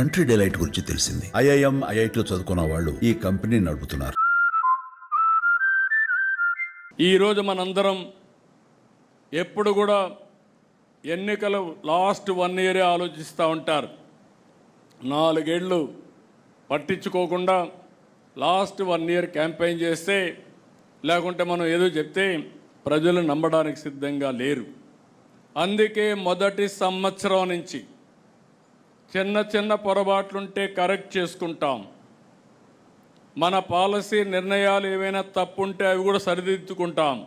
Country Delight గురించి తెలిసింది. IIM ఐఐటిలో చదువుకున్న వాళ్ళు ఈ కంపెనీ నడుపుతున్నారు. ఈరోజు మనందరం ఎప్పుడు కూడా ఎన్నికలు లాస్ట్ వన్ ఇయరే ఆలోచిస్తూ ఉంటారు. నాలుగేళ్ళు పట్టించుకోకుండా లాస్ట్ వన్ ఇయర్ క్యాంపెయిన్ చేస్తే లేకుంటే మనం ఏదో చెప్తే ప్రజలు నమ్మడానికి సిద్ధంగా లేరు. అందుకే మొదటి సంవత్సరం నుంచి చిన్న చిన్న పొరపాట్లుంటే కరెక్ట్ చేసుకుంటాం. మన పాలసీ నిర్ణయాలు ఏవైనా తప్పుంటే అవి కూడా సరిదిద్దుకుంటాం.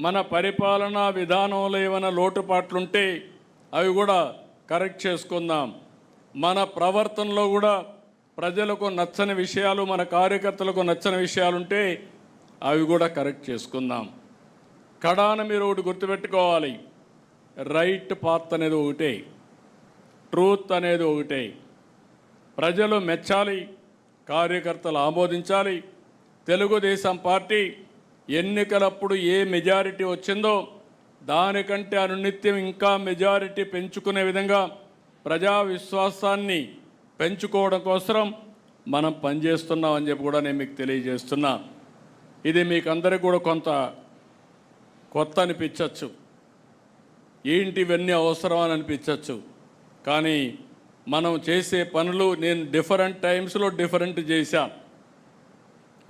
మన పరిపాలనా విధానంలో ఏమైనా లోటుపాట్లుంటే అవి కూడా కరెక్ట్ చేసుకుందాం. మన ప్రవర్తనలో కూడా ప్రజలకు నచ్చని విషయాలు మన కార్యకర్తలకు నచ్చని విషయాలుంటే అవి కూడా కరెక్ట్ చేసుకుందాం. కడాన మీరు ఒకటి గుర్తుపెట్టుకోవాలి. రైట్ పాత్ అనేది ఒకటే. ట్రూత్ అనేది ఒకటే. ప్రజలు మెచ్చాలి కార్యకర్తలు ఆమోదించాలి. తెలుగుదేశం పార్టీ ఎన్నికలప్పుడు ఏ మెజారిటీ వచ్చిందో దానికంటే అనునిత్యం ఇంకా మెజారిటీ పెంచుకునే విధంగా ప్రజా విశ్వాసాన్ని పెంచుకోవడం కోసం మనం పనిచేస్తున్నామని చెప్పి కూడా నేను మీకు తెలియజేస్తున్నా. ఇది మీకు అందరికీ కూడా కొంత కొత్త అనిపించవచ్చు ఏంటి ఇవన్నీ అవసరం అని అనిపించవచ్చు కానీ మనం చేసే పనులు నేను డిఫరెంట్ టైమ్స్లో డిఫరెంట్ చేశాను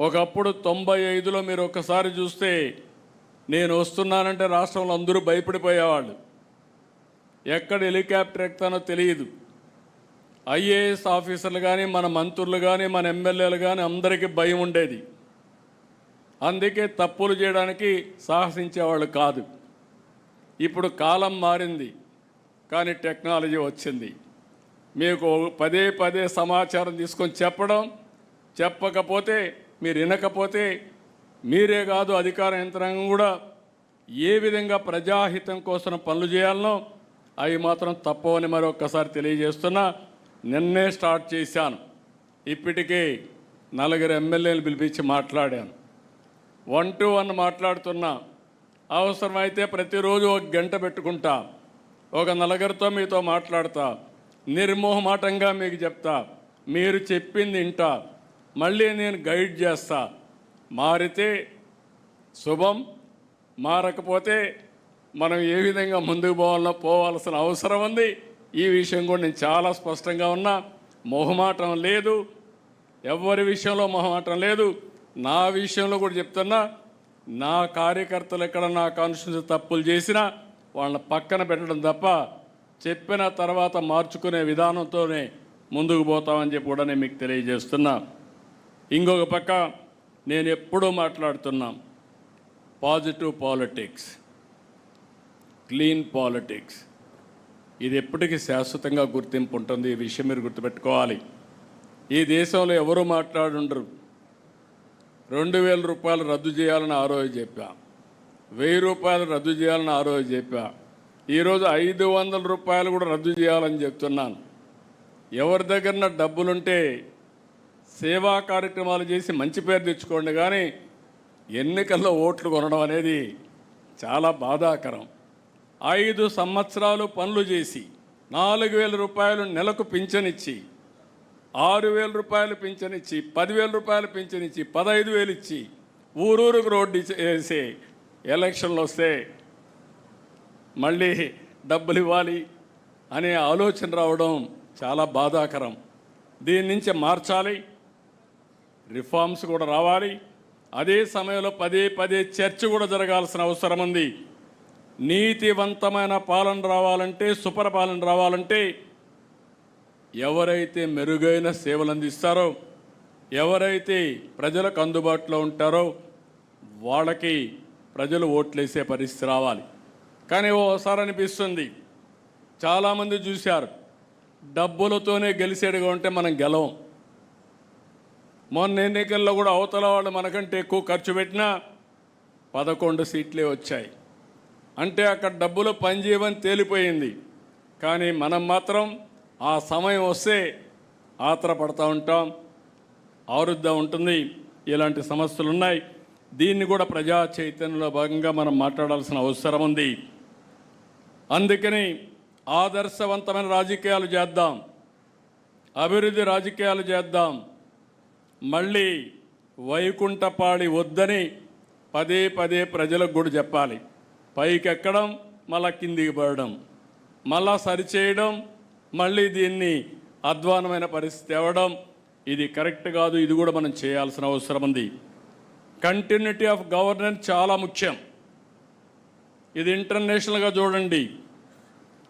ఒకప్పుడు తొంభై ఐదులో మీరు ఒకసారి చూస్తే నేను వస్తున్నానంటే రాష్ట్రంలో అందరూ భయపడిపోయేవాళ్ళు. ఎక్కడ హెలికాప్టర్ ఎక్కుతానో తెలియదు. ఐఏఎస్ ఆఫీసర్లు కానీ మన మంత్రులు కానీ మన ఎమ్మెల్యేలు కానీ అందరికీ భయం ఉండేది. అందుకే తప్పులు చేయడానికి సాహసించేవాళ్ళు కాదు. ఇప్పుడు కాలం మారింది. కానీ టెక్నాలజీ వచ్చింది. మీకు పదే పదే సమాచారం తీసుకొని చెప్పడం చెప్పకపోతే మీరు వినకపోతే మీరే కాదు అధికార యంత్రాంగం కూడా ఏ విధంగా ప్రజాహితం కోసం పనులు చేయాలనో అవి మాత్రం తప్పవని మరొక్కసారి తెలియజేస్తున్నా నిన్నే స్టార్ట్ చేశాను. ఇప్పటికే నలుగురు ఎమ్మెల్యేలు పిలిపించి మాట్లాడాను. వన్ టు వన్ మాట్లాడుతున్నా. అవసరమైతే ప్రతిరోజు ఒక గంట పెట్టుకుంటా. ఒక నలుగురితో మీతో మాట్లాడతా. నిర్మోహమాటంగా మీకు చెప్తా. మీరు చెప్పింది ఇంటా. మళ్ళీ నేను గైడ్ చేస్తా. మారితే శుభం మారకపోతే మనం ఏ విధంగా ముందుకు పోవాలో పోవాల్సిన అవసరం ఉంది. ఈ విషయం కూడా నేను చాలా స్పష్టంగా ఉన్నా. మొహమాటం లేదు. ఎవరి విషయంలో మొహమాటం లేదు. నా విషయంలో కూడా చెప్తున్నా. నా కార్యకర్తలు ఎక్కడ నా కాన్స్టిట్యూన్సీ తప్పులు చేసినా వాళ్ళని పక్కన పెట్టడం తప్ప చెప్పిన తర్వాత మార్చుకునే విధానంతోనే ముందుకు పోతామని చెప్పి కూడా నేను మీకు తెలియజేస్తున్నా. ఇంకొక పక్క నేను ఎప్పుడూ మాట్లాడుతున్నాం పాజిటివ్ పాలిటిక్స్ క్లీన్ పాలిటిక్స్. ఇది ఎప్పటికీ శాశ్వతంగా గుర్తింపు ఉంటుంది. ఈ విషయం మీరు గుర్తుపెట్టుకోవాలి. ఈ దేశంలో ఎవరు మాట్లాడుండరు. రెండు వేల రూపాయలు రద్దు చేయాలని ఆ రోజు చెప్పా. వెయ్యి రూపాయలు రద్దు చేయాలని ఆ రోజు చెప్పా. ఈరోజు ఐదు వందల రూపాయలు కూడా రద్దు చేయాలని చెప్తున్నాను. ఎవరి దగ్గర డబ్బులుంటే సేవా కార్యక్రమాలు చేసి మంచి పేరు తెచ్చుకోండి కానీ ఎన్నికల్లో ఓట్లు కొనడం అనేది చాలా బాధాకరం. ఐదు సంవత్సరాలు పనులు చేసి నాలుగు వేల రూపాయలు నెలకు పింఛనిచ్చి ఆరు వేల రూపాయలు పింఛనిచ్చి పదివేల రూపాయలు పింఛనిచ్చి పదహైదు వేలు ఇచ్చి ఊరూరుకు రోడ్డు వేసే ఎలక్షన్లు వస్తే మళ్ళీ డబ్బులు ఇవ్వాలి అనే ఆలోచన రావడం చాలా బాధాకరం. దీని నుంచి మార్చాలి రిఫార్మ్స్ కూడా రావాలి. అదే సమయంలో పదే పదే చర్చ కూడా జరగాల్సిన అవసరం ఉంది. నీతివంతమైన పాలన రావాలంటే సుపరిపాలన రావాలంటే ఎవరైతే మెరుగైన సేవలు అందిస్తారో ఎవరైతే ప్రజలకు అందుబాటులో ఉంటారో వాళ్ళకి ప్రజలు ఓట్లేసే పరిస్థితి రావాలి. కానీ ఓసారి అనిపిస్తుంది చాలామంది చూశారు డబ్బులతోనే గెలిచేడుగా ఉంటే మనం గెలవం. మొన్న ఎన్నికల్లో కూడా అవతల వాళ్ళు మనకంటే ఎక్కువ ఖర్చు పెట్టినా పదకొండు సీట్లే వచ్చాయి. అంటే అక్కడ డబ్బులు పనిచేయమని తేలిపోయింది. కానీ మనం మాత్రం ఆ సమయం వస్తే ఆత్రపడతా ఉంటాం ఆరుద్దా ఉంటుంది ఇలాంటి సమస్యలు ఉన్నాయి దీన్ని కూడా ప్రజా చైతన్యంలో భాగంగా మనం మాట్లాడాల్సిన అవసరం ఉంది. అందుకని ఆదర్శవంతమైన రాజకీయాలు చేద్దాం. అభివృద్ధి రాజకీయాలు చేద్దాం. మళ్ళీ వైకుంఠపాడి వద్దని పదే పదే ప్రజలకు కూడా చెప్పాలి. పైకి ఎక్కడం మళ్ళా కిందికి పడడం. మళ్ళా సరిచేయడం మళ్ళీ దీన్ని అధ్వానమైన పరిస్థితి తేవడం. ఇది కరెక్ట్ కాదు ఇది కూడా మనం చేయాల్సిన అవసరం ఉంది. కంటిన్యూటీ ఆఫ్ గవర్నెన్స్ చాలా ముఖ్యం. ఇది ఇంటర్నేషనల్గా చూడండి.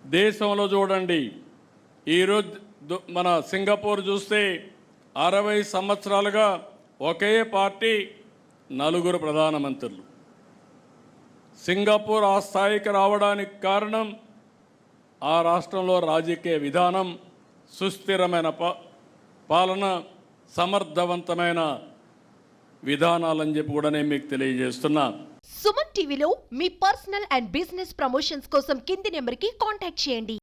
దేశంలో చూడండి. ఈరోజు దు- మన సింగపూర్ చూస్తే అరవై సంవత్సరాలుగా ఒకే పార్టీ నలుగురు ప్రధానమంత్రులు. సింగపూర్ ఆ స్థాయికి రావడానికి కారణం ఆ రాష్ట్రంలో రాజకీయ విధానం సుస్థిరమైన పాలన సమర్థవంతమైన విధానాలని చెప్పి కూడా నేను మీకు తెలియజేస్తున్నా. సుమన్ టీవీలో మీ పర్సనల్ అండ్ బిజినెస్ ప్రమోషన్స్ కోసం కింది నెంబర్కి కాంటాక్ట్ చేయండి.